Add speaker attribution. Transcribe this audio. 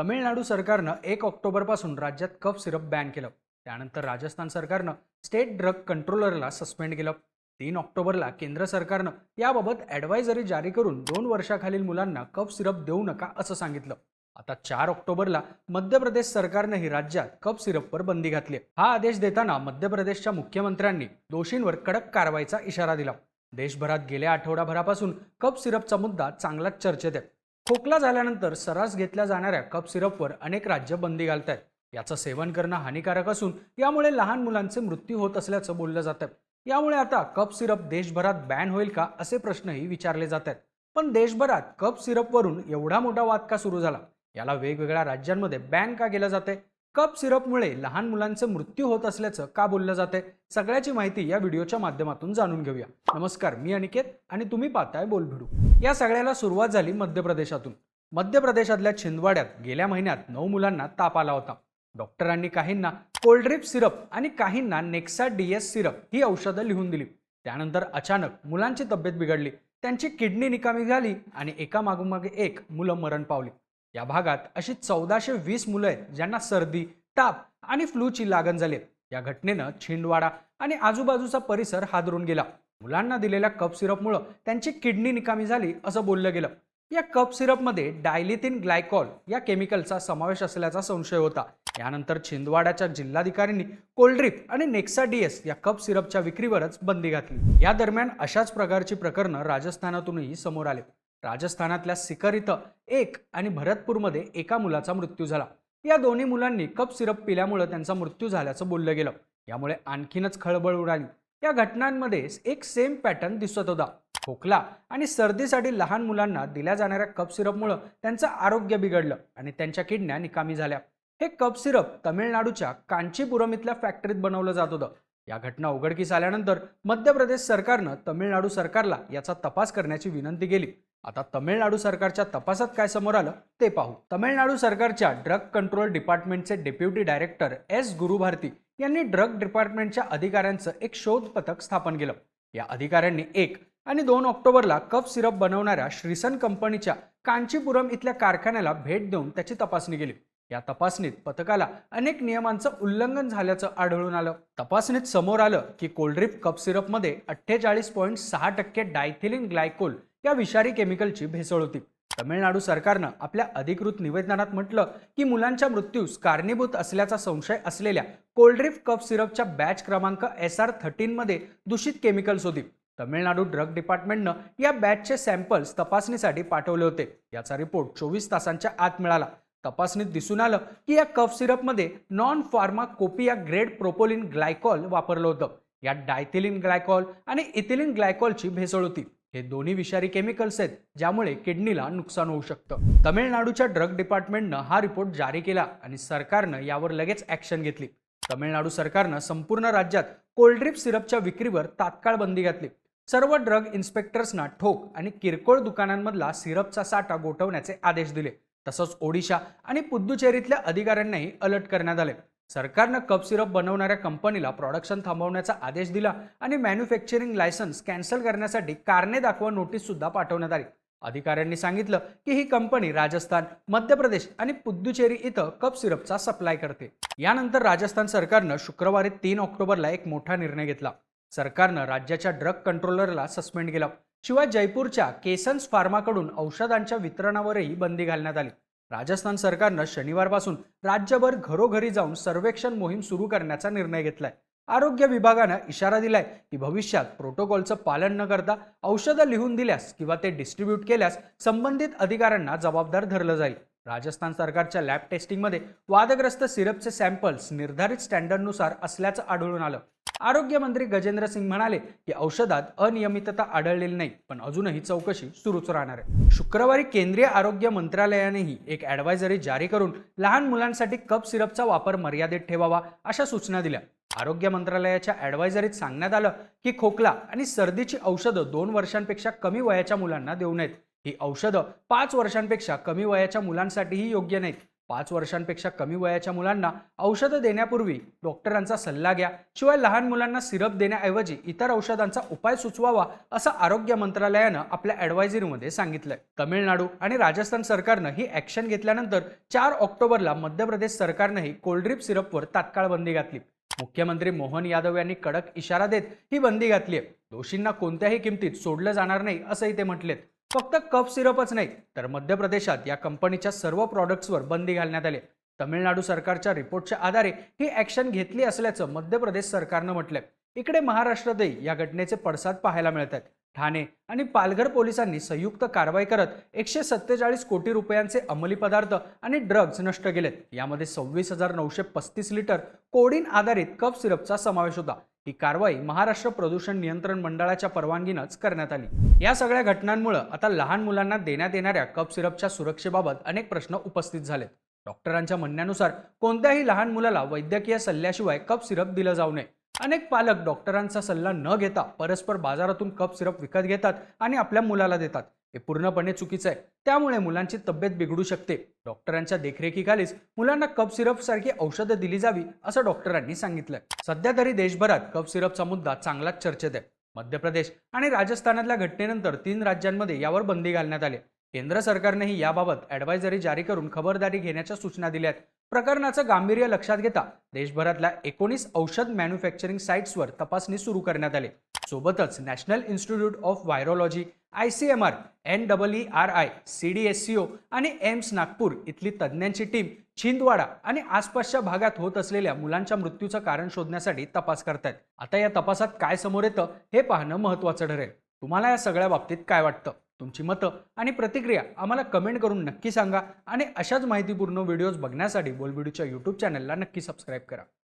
Speaker 1: तमिळनाडू सरकारनं एक ऑक्टोबरपासून राज्यात कफ सिरप बॅन केलं. त्यानंतर राजस्थान सरकारनं स्टेट ड्रग कंट्रोलरला सस्पेंड केलं. तीन ऑक्टोबरला केंद्र सरकारनं याबाबत ॲडवायझरी जारी करून दोन वर्षाखालील मुलांना कफ सिरप देऊ नका असं सांगितलं. आता चार ऑक्टोबरला मध्य प्रदेश सरकारनंही राज्यात कप सिरपवर बंदी घातली हा आदेश देताना मध्य प्रदेशच्या मुख्यमंत्र्यांनी दोषींवर कडक कारवाईचा इशारा दिला. देशभरात गेल्या आठवडाभरापासून कप सिरपचा मुद्दा चांगलाच चर्चेत आहे. खोकला झाल्यानंतर सरास घेतल्या जाणाऱ्या कप सिरपवर अनेक राज्य बंदी घालत आहेत याचं सेवन करणं हानिकारक असून यामुळे लहान मुलांचे मृत्यू होत असल्याचं बोललं जातं यामुळे आता कप सिरप देशभरात बॅन होईल का असे प्रश्नही विचारले जात आहेत पण देशभरात कप सिरपवरून एवढा मोठा वाद का सुरू झाला? याला वेगवेगळ्या राज्यांमध्ये बॅन का केलं जाते कप सिरपमुळे लहान मुलांचे मृत्यू होत असल्याचं का बोललं जाते सगळ्याची माहिती या व्हिडिओच्या माध्यमातून जाणून घेऊया. नमस्कार मी अनिकेत आणि तुम्ही पाहताय बोलभिडू. या सगळ्याला सुरुवात झाली मध्य प्रदेशातून मध्य प्रदेशातल्या छिंदवाड्यात गेल्या महिन्यात नऊ मुलांना ताप आला होता. डॉक्टरांनी काहींना कोल्ड्रिप सिरप आणि काहींना नेक्सा डीएस सिरप ही औषधं लिहून दिली. त्यानंतर अचानक मुलांची तब्येत बिघडली. त्यांची किडनी निकामी झाली आणि एका मागोमागे एक मुलं मरण पावली. या भागात अशी चौदाशे वीस मुलं आहेत ज्यांना सर्दी ताप आणि फ्लूची लागण झाली या घटनेनं छिंडवाडा आणि आजूबाजूचा परिसर हादरून गेला. मुलांना दिलेल्या कप सिरपमुळं त्यांची किडनी निकामी झाली असं बोललं गेलं. या कप सिरपमध्ये डायलिथिन ग्लायकॉल या केमिकलचा समावेश असल्याचा संशय होता. यानंतर छिंदवाड्याच्या जिल्हाधिकाऱ्यांनी कोल्ड्रिप आणि नेक्सा डीएस या कप सिरपच्या विक्रीवरच बंदी घातली. या दरम्यान अशाच प्रकारची प्रकरणं राजस्थानातूनही समोर आले. राजस्थानातल्या सिकर इथं एक आणि भरतपूरमध्ये एका मुलाचा मृत्यू झाला. या दोन्ही मुलांनी कप सिरप पिल्यामुळे त्यांचा मृत्यू झाल्याचं बोललं गेलं. यामुळे आणखीनच खळबळ उडाली. या घटनांमध्ये एक सेम पॅटर्न दिसत होता. खोकला आणि सर्दीसाठी लहान मुलांना दिल्या जाणाऱ्या कप सिरपमुळं त्यांचं आरोग्य बिघडलं आणि त्यांच्या किडन्या निकामी झाल्या. हे कप सिरप तमिळनाडूच्या कांचीपुरम इथल्या फॅक्टरीत बनवलं जात होतं. या घटना उघडकीस आल्यानंतर मध्य प्रदेश सरकारनं तमिळनाडू सरकारला याचा तपास करण्याची विनंती केली. आता तमिळनाडू सरकारच्या तपासात काय समोर आलं ते पाहू. तमिळनाडू सरकारच्या ड्रग कंट्रोल डिपार्टमेंटचे डेप्युटी डायरेक्टर एस गुरुभारती यांनी ड्रग डिपार्टमेंटच्या अधिकाऱ्यांचं एक शोध पथक स्थापन केलं. या अधिकाऱ्यांनी एक आणि दोन ऑक्टोबरला कफ सिरप बनवणाऱ्या श्रीसन कंपनीच्या कांचीपुरम इथल्या कारखान्याला भेट देऊन त्याची तपासणी केली. या तपासणीत पथकाला अनेक नियमांचं उल्लंघन झाल्याचं आढळून आलं. तपासणीत समोर आलं की कोल्ड्रिप कप सिरपमध्ये अठ्ठेचाळीस पॉईंट सहा टक्के डायथिलिन ग्लायकोल या विषारी केमिकलची भेसळ होती. तमिळनाडू सरकारनं आपल्या अधिकृत निवेदनात म्हटलं की मुलांच्या मृत्यूस कारणीभूत असल्याचा संशय असलेल्या कोल्ड्रीफ कप सिरपच्या बॅच क्रमांक एस आर थर्टीनमध्ये दूषित केमिकल्स होती तमिळनाडू ड्रग डिपार्टमेंटनं या बॅचचे सॅम्पल्स तपासणीसाठी पाठवले होते. याचा रिपोर्ट चोवीस तासांच्या आत मिळाला. तपासणीत दिसून आलं की या cough सिरपमध्ये non pharmacopoeia grade propylene glycol वापरलं होतं. यात डायथिलिन ग्लायकॉल आणि इथिलिन ग्लायकॉलची भेसळ होती. हे दोन्ही विषारी केमिकल्स आहेत ज्यामुळे किडनीला नुकसान होऊ शकतं. तमिळनाडूच्या ड्रग डिपार्टमेंटनं हा रिपोर्ट जारी केला आणि सरकारनं यावर लगेच ॲक्शन घेतली. तमिळनाडू सरकारनं संपूर्ण राज्यात कोल्ड्रिप सिरपच्या विक्रीवर तात्काळ बंदी घातली. सर्व ड्रग इन्स्पेक्टर्सना ठोक आणि किरकोळ दुकानांमधला सिरपचा साठा गोठवण्याचे आदेश दिले. तसंच ओडिशा आणि पुद्दुचेरीतल्या अधिकाऱ्यांनाही अलर्ट करण्यात आले. सरकारनं कप सिरप बनवणाऱ्या कंपनीला प्रॉडक्शन थांबवण्याचा आदेश दिला आणि मॅन्युफॅक्चरिंग लायसन्स कॅन्सल करण्यासाठी कारणे दाखवा नोटीस सुद्धा पाठवण्यात आली. अधिकाऱ्यांनी सांगितलं की ही कंपनी राजस्थान मध्य प्रदेश आणि पुद्दुचेरी इथं कप सिरपचा सप्लाय करते. यानंतर राजस्थान सरकारनं शुक्रवारी तीन ऑक्टोबरला एक मोठा निर्णय घेतला. सरकारनं राज्याच्या ड्रग कंट्रोलरला सस्पेंड केलं. शिवाय जयपूरच्या केसन्स फार्माकडून औषधांच्या वितरणावरही बंदी घालण्यात आली. राजस्थान सरकारनं शनिवारपासून राज्यभर घरोघरी जाऊन सर्वेक्षण मोहीम सुरू करण्याचा निर्णय घेतलाय. आरोग्य विभागानं इशारा दिलाय की भविष्यात प्रोटोकॉलचं पालन न करता औषधं लिहून दिल्यास किंवा ते डिस्ट्रीब्यूट केल्यास संबंधित अधिकाऱ्यांना जबाबदार धरलं जाईल. राजस्थान सरकारच्या लॅब टेस्टिंगमध्ये वादग्रस्त सिरपचे सॅम्पल्स निर्धारित स्टँडर्डनुसार असल्याचं आढळून आलं. आरोग्यमंत्री गजेंद्र सिंग म्हणाले की औषधात अनियमितता आढळलेली नाही पण अजूनही चौकशी सुरूच राहणार आहे. शुक्रवारी केंद्रीय आरोग्य मंत्रालयानेही एक ॲडवायझरी जारी करून लहान मुलांसाठी कप सिरपचा वापर मर्यादित ठेवावा अशा सूचना दिल्या. आरोग्य मंत्रालयाच्या ॲडवायझरीत सांगण्यात आलं की खोकला आणि सर्दीची औषधं दोन वर्षांपेक्षा कमी वयाच्या मुलांना देऊ नयेत. ही औषधं पाच वर्षांपेक्षा कमी वयाच्या मुलांसाठीही योग्य नाहीत. पाच वर्षांपेक्षा कमी वयाच्या मुलांना औषधं देण्यापूर्वी डॉक्टरांचा सल्ला घ्या. शिवाय लहान मुलांना सिरप देण्याऐवजी इतर औषधांचा उपाय सुचवावा असं आरोग्य मंत्रालयानं आपल्या ॲडवायझरीमध्ये सांगितलंय. तमिळनाडू आणि राजस्थान सरकारनं ही ॲक्शन घेतल्यानंतर चार ऑक्टोबरला मध्य प्रदेश सरकारनंही कोल्ड्रिप सिरपवर तात्काळ बंदी घातली. मुख्यमंत्री मोहन यादव यांनी कडक इशारा देत ही बंदी घातली आहे दोषींना कोणत्याही किमतीत सोडलं जाणार नाही असंही ते म्हटलेत. फक्त कफ सिरपच नाही तर मध्य प्रदेशात या कंपनीच्या सर्व प्रॉडक्ट्सवर बंदी घालण्यात आली. तमिळनाडू सरकारच्या रिपोर्टच्या आधारे ही ॲक्शन घेतली असल्याचं मध्य प्रदेश सरकारनं म्हटलंय. इकडे महाराष्ट्रातही या घटनेचे पडसाद पाहायला मिळत आहेत ठाणे आणि पालघर पोलिसांनी संयुक्त कारवाई करत एकशे सत्तेचाळीस कोटी रुपयांचे अंमली पदार्थ आणि ड्रग्ज नष्ट केलेत. यामध्ये सव्वीस हजार नऊशे पस्तीस लिटर कोडीन आधारित कफ सिरपचा समावेश होता. ही कारवाई महाराष्ट्र प्रदूषण नियंत्रण मंडळाच्या परवानगीनंच करण्यात आली. या सगळ्या घटनांमुळे आता लहान मुलांना देण्यात येणाऱ्या कप सिरपच्या सुरक्षेबाबत अनेक प्रश्न उपस्थित झालेत. डॉक्टरांच्या म्हणण्यानुसार कोणत्याही लहान मुलाला वैद्यकीय सल्ल्याशिवाय कप सिरप दिलं जाऊ नये. अनेक पालक डॉक्टरांचा सल्ला न घेता परस्पर बाजारातून कप सिरप विकत घेतात आणि आपल्या मुलाला देतात. हे पूर्णपणे चुकीचं आहे. त्यामुळे मुलांची तब्येत बिघडू शकते. डॉक्टरांच्या देखरेखीखालीच मुलांना कप सिरप सारखी औषधं दिली जावी असं डॉक्टरांनी सांगितलंय सध्या तरी देशभरात कप सिरपचा मुद्दा चांगलाच चर्चेत आहे. मध्य प्रदेश आणि राजस्थानातल्या घटनेनंतर तीन राज्यांमध्ये यावर बंदी घालण्यात आली केंद्र सरकारनेही याबाबत ॲडवायझरी जारी करून खबरदारी घेण्याच्या सूचना दिल्या आहेत प्रकरणाचं गांभीर्य लक्षात घेता देशभरातल्या एकोणीस औषध मॅन्युफॅक्चरिंग साईट्सवर तपासणी सुरू करण्यात आली. सोबतच national institute of virology I C M R N double E R I C D S C O आणि एम्स नागपूर इथली तज्ज्ञांची टीम छिंदवाडा आणि आसपासच्या भागात होत असलेल्या मुलांच्या मृत्यूचं कारण शोधण्यासाठी तपास करतायत. आता या तपासात काय समोर येतं हे पाहणं महत्त्वाचं ठरेल. तुम्हाला या सगळ्या बाबतीत काय वाटतं? तुमची मतं आणि प्रतिक्रिया आम्हाला कमेंट करून नक्की सांगा आणि अशाच माहितीपूर्ण व्हिडिओज बघण्यासाठी बोलबिडूच्या यूट्यूब चॅनलला नक्की सबस्क्राईब करा.